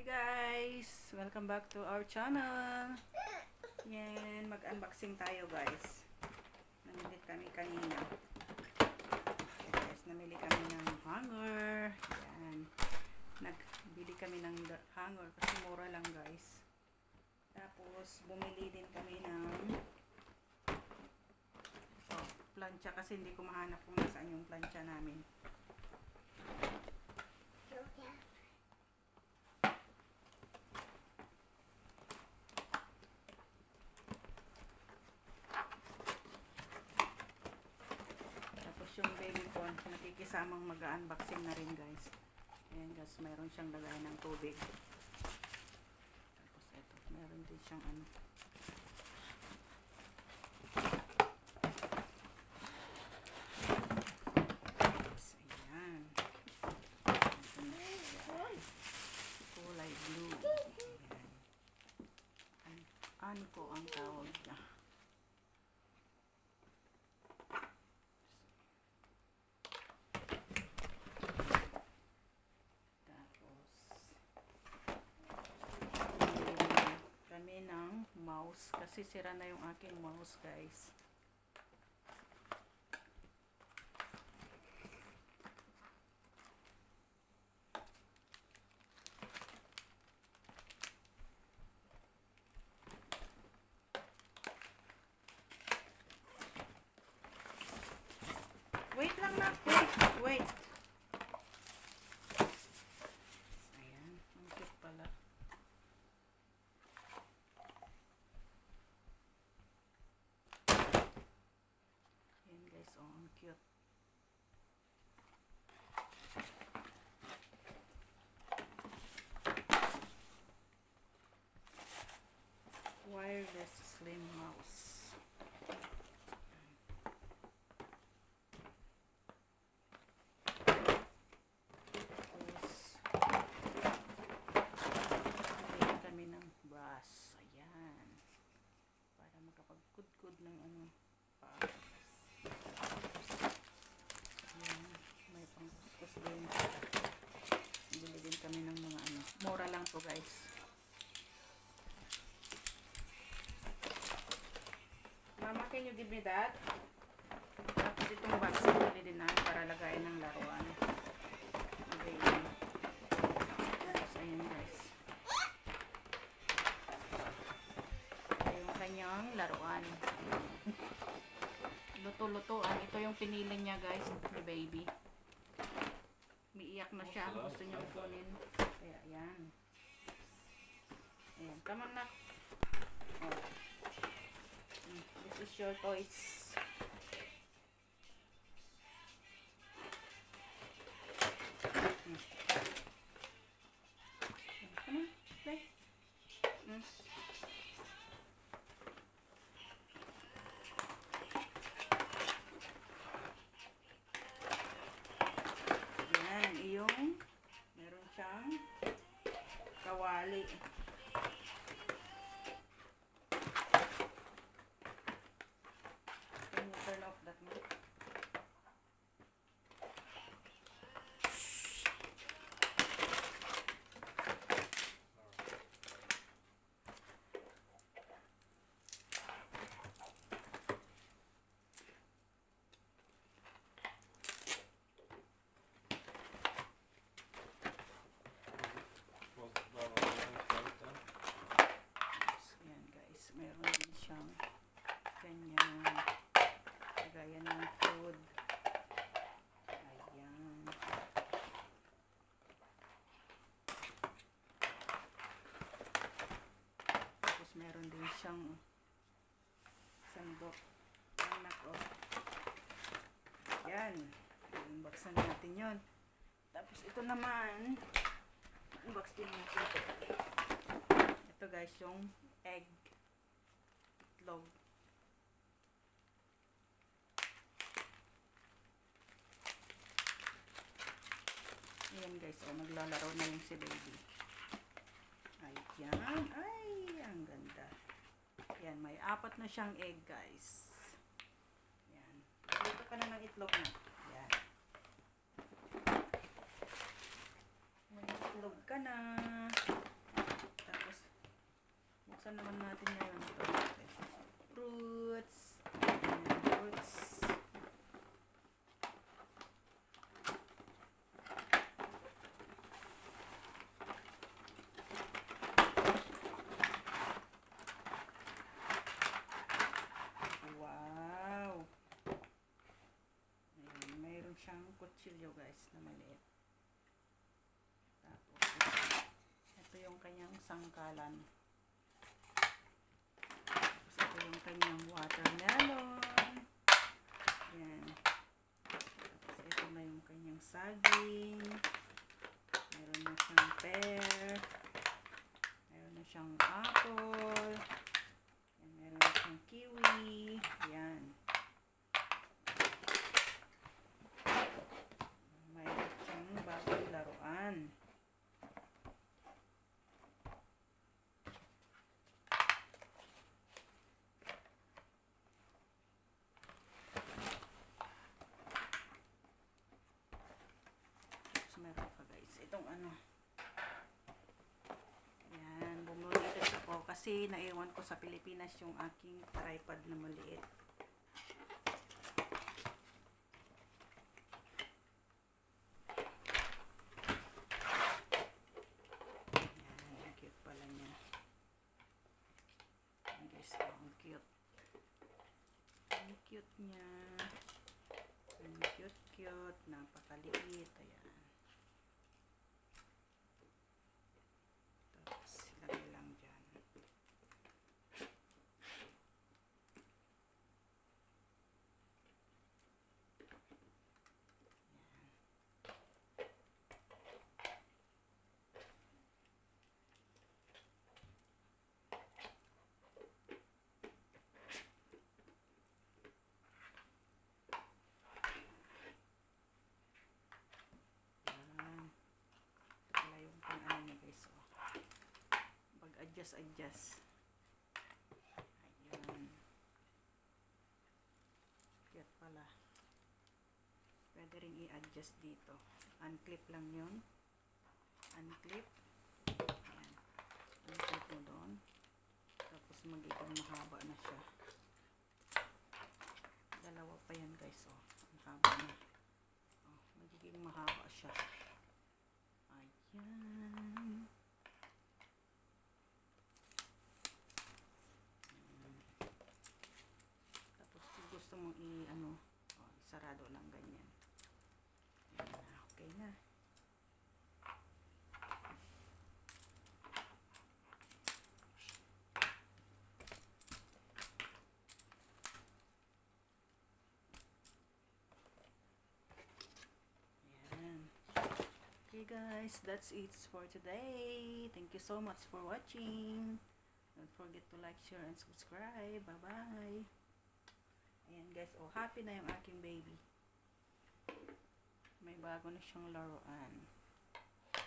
Hi guys! Welcome back to our channel. Yan, mag-unboxing tayo guys. Namili kami kanina. Okay, guys, namili kami ng hanger. Yan. Nagbili kami ng hanger kasi mura lang guys. Tapos, bumili din kami ng oh, plancha kasi hindi ko mahanap kung nasaan yung plancha namin. Tapos yung baby corn, nakikisamang mag-unboxing na rin guys. Ayan guys, mayroon siyang lagay ng tubig. Tapos ito, meron din siyang ano. Ayan. Kulay blue. Ayan. An- ano po ang tawag niya? Tapos, bumili kami ng mouse. Kasi sira na yung aking mouse, guys. Wait lang na. Wait, wait. Ang cute. To guys. Mama, can you give me that? Tapos itong box, bili din namin para lagayin ng laruan. Okay. Tapos, ayun guys. Ito yung kanyang laruan. Luto-lutoan. Ito yung pinili niya guys, ni baby. Umiiyak na siya. Gusto niya kunin. Kaya, ayan. Ayan. Come on, nak. Oh. Mm, This is your toys. Come on, play. Mm. Yan, yung meron siyang kawali. Can you turn off that one? So, yan guys, meron din siyang kanyang lagayan ng food. Ayan. Tapos meron din siyang sandok. Anak o. Yan. Unboxan natin yon. Tapos ito naman, unbox din natin ito. Ito guys, yung egg itlog. Ayan guys, oh, naglalaro na yung si baby. May apat na siyang egg, guys. Yan. Dito ka na ng itlog na. Yan. May itlog ka na. Tapos, buksan naman natin ngayon ito. Kutsilyo guys na maliit. Tapos, ito yung kanyang sangkalan. Tapos, ito yung kanyang watermelon. Ayan. Tapos, ito na yung kanyang saging. Meron na siyang pear. Meron na siyang apple. Ayan, meron na siyang kiwi. Ayan. Mayroon siyang bagong laruan. Tapos meron pa guys. Itong ano. Ayan. Bumuli ulit ako kasi naiwan ko sa Pilipinas yung aking tripod na maliit. Ayan. Cute pala niya. Ayan guys. oh, Ang cute. Ang cute niya. Ang cute cute. Napakaliit. Ayan. Tapos ilagay lang dyan. Yan. Wala yung pang ano niya guys. Oh. Pag adjust. Ayan. Cute pala. Pwede rin i-adjust dito. Unclip lang yun. Unclip. Ayan. Unclip mo doon. Tapos magiging mahaba na siya. Dalawa pa yan guys. Oh. Ang na. Oh, magiging mahaba siya. Ayan. Ayan. Tapos kung gusto mong i ano, oh, sarado lang ganyan. Na, okay na. Okay guys, that's it for today. Thank you so much for watching. Don't forget to like, share, and subscribe. Bye-bye. Ayan guys, oh happy na yung aking baby. May bago na siyang laruan.